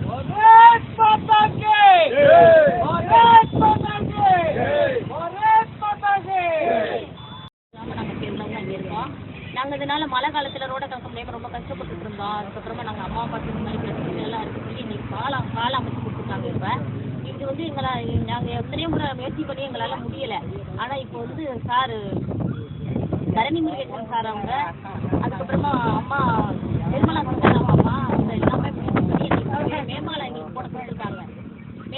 भारत माता के भारत माता के भारत माता के நாம நாங்கள் சேர்ந்தவங்க இங்கே இருக்கோம் நாங்கள் இதனால மழை காலத்தில் ரோட கடக்க முடியாமல் ரொம்ப கஷ்டப்பட்டுட்டு இருந்தோம் அதுக்கப்புறமா நாங்கள் அம்மா அப்பா இந்த மாதிரி பிரச்சனை எல்லாம் இருக்கு சொல்லி எங்களுக்கு பாலம் பாலம் அமைச்சு கொடுத்துருக்காங்க இப்போ இது வந்து எங்களை நாங்கள் எத்தனையோ முறை முயற்சி பண்ணி எங்களால் முடியலை ஆனால் இப்போ வந்து சார் தரணி முருகேசன் சார் அவங்க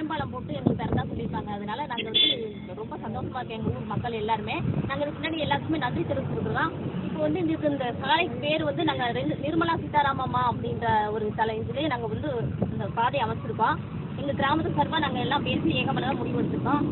மேம்பாலம் போட்டு எங்களுக்கு தரதா சொல்லியிருக்காங்க அதனால நாங்கள் வந்து ரொம்ப சந்தோஷமா இருக்கோம் எங்கள் ஊர் மக்கள் எல்லாருமே. நாங்கள் இதுக்கு முன்னாடி எல்லாத்துக்குமே நன்றி தெரிவிச்சிருக்கிறோம் இப்போ வந்து எங்களுக்கு இந்த சாலைக்கு பேர் வந்து நாங்கள் ரெண்டு நிர்மலா சீதாராமம்மா அப்படின்ற ஒரு தலை இதுலேயே நாங்கள் வந்து இந்த பாதை அமைச்சிருக்கோம். எங்கள் கிராமத்து சார்பாக நாங்கள் எல்லாம் பேசி ஏகமனதாக முடிவெடுத்திருக்கோம்.